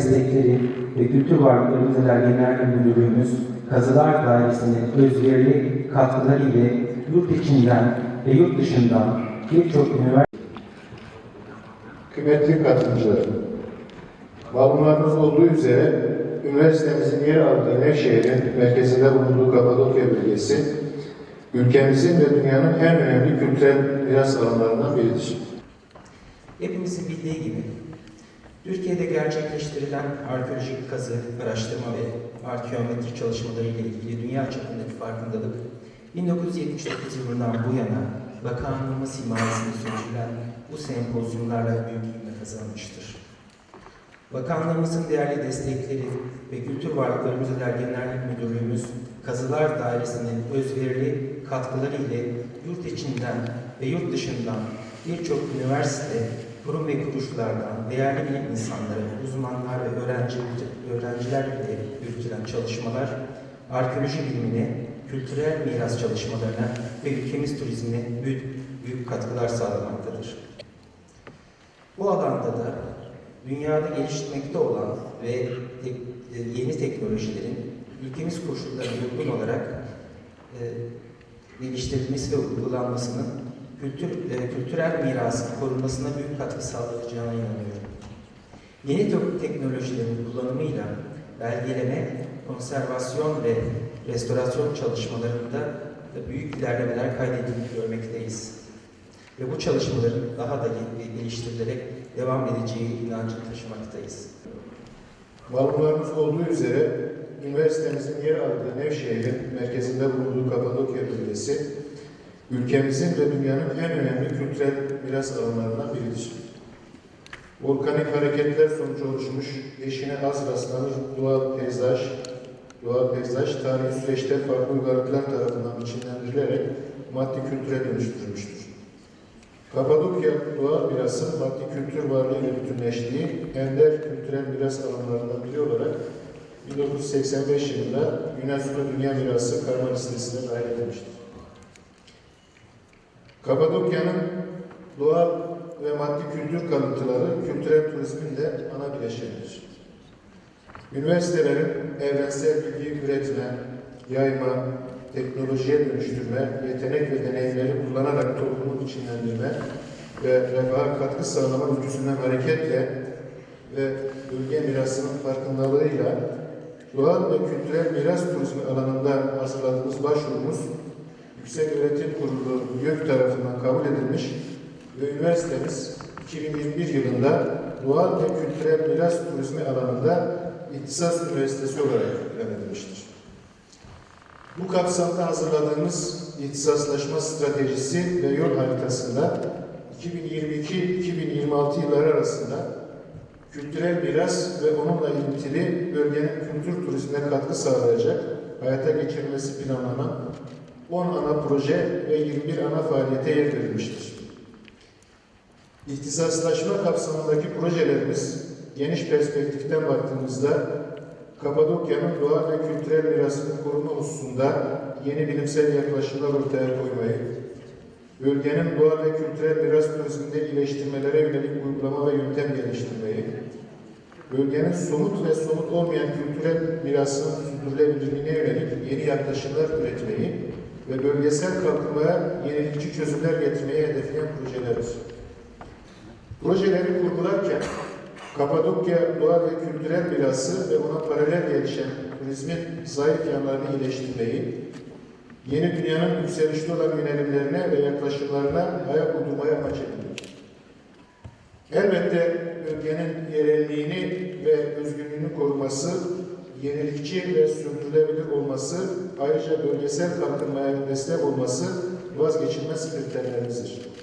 destekleri ve Kültür Varlıkları Müzeler Genel Müdürlüğümüz Kazılar Dairesi'nin özverili katkıları ile yurt içinden ve yurt dışından birçok üniversite Kıymetli katılımcılar, malumunuz olduğu üzere üniversitemizin yer aldığı Nevşehir'in merkezinde bulunduğu Kapadokya bölgesi, ülkemizin ve dünyanın en önemli kültürel miras alanlarından biridir. Hepimizin bildiği gibi Türkiye'de gerçekleştirilen arkeolojik kazı, araştırma ve arkeometri çalışmaları ile ilgili dünya çapındaki farkındalık 1979 yılından bu yana bakanlığımız himayesinde sürdürülen bu sempozyumlarla büyük ivme kazanmıştır. Bakanlığımızın değerli destekleri ve Kültür Varlıkları Müzeler Genel Müdürlüğümüz Kazılar Dairesi'nin özverili katkıları ile yurt içinden ve yurt dışından birçok üniversite, kurum ve kuruluşlardan değerli bilim insanları, uzmanlar ve öğrenci, öğrenciler ile yürütülen çalışmalar, arkeoloji bilimine, kültürel miras çalışmalarına ve ülkemiz turizmine büyük, büyük katkılar sağlamaktadır. Bu alanda da dünyada gelişmekte olan ve tek- e, yeni teknolojilerin ülkemiz koşullarına uygun olarak e, geliştirilmesi ve uygulanmasının kültür, e, kültürel mirasın korunmasına büyük katkı sağlayacağına inanıyorum. Yeni te- teknolojilerin kullanımıyla belgeleme, konservasyon ve restorasyon çalışmalarında da büyük ilerlemeler kaydedildiğini görmekteyiz. Ve bu çalışmaların daha da gel- geliştirilerek devam edeceği inancını taşımaktayız. Malumunuz olduğu üzere üniversitemizin yer aldığı Nevşehir'in merkezinde bulunduğu Kapadokya bölgesi, ülkemizin ve dünyanın en önemli kültürel miras alanlarından biridir. Volkanik hareketler sonucu oluşmuş, eşine az rastlanır doğal peyzaj, doğal peyzaj tarihi süreçte farklı uygarlıklar tarafından biçimlendirilerek maddi kültüre dönüştürülmüştür. Kapadokya doğal mirasın maddi kültür varlığıyla bütünleştiği ender kültürel miras alanlarından biri olarak 1985 yılında UNESCO Dünya Mirası karma listesine dahil edilmiştir. Kapadokya'nın doğal ve maddi kültür kalıntıları kültürel turizmin de ana bileşenidir. Üniversitelerin evrensel bilgi üretme, yayma, teknolojiye dönüştürme, yetenek ve deneyimleri kullanarak toplumu içinlendirme ve refaha katkı sağlama ülküsünden hareketle ve bölge mirasının farkındalığıyla doğal ve kültürel miras turizmi alanında hazırladığımız başvurumuz Yüksek Öğretim Kurulu YÖK tarafından kabul edilmiş ve üniversitemiz 2021 yılında doğal ve kültürel miras turizmi alanında İhtisas Üniversitesi olarak ilan edilmiştir. Bu kapsamda hazırladığımız ihtisaslaşma stratejisi ve yol haritasında 2022-2026 yılları arasında kültürel miras ve onunla ilintili bölgenin kültür turizmine katkı sağlayacak hayata geçirilmesi planlanan 10 ana proje ve 21 ana faaliyete yer verilmiştir. İhtisaslaşma kapsamındaki projelerimiz geniş perspektiften baktığımızda Kapadokya'nın doğal ve kültürel mirasını koruma hususunda yeni bilimsel yaklaşımlar ortaya koymayı, bölgenin doğal ve kültürel miras turizminde iyileştirmelere yönelik uygulama ve yöntem geliştirmeyi, bölgenin somut ve somut olmayan kültürel mirasının sürdürülebilirliğine yönelik yeni yaklaşımlar üretmeyi ve bölgesel kalkınmaya yenilikçi çözümler getirmeyi hedefleyen projelerdir. Projeleri kurgularken Kapadokya doğal ve kültürel mirası ve ona paralel gelişen turizmin zayıf yanlarını iyileştirmeyi, yeni dünyanın yükselişte olan yönelimlerine ve yaklaşımlarına ayak uydurmaya amaç edildi. Elbette bölgenin yerelliğini ve özgünlüğünü koruması, yenilikçi ve sürdürülebilir olması, ayrıca bölgesel kalkınmaya destek olması vazgeçilmez kriterlerimizdir.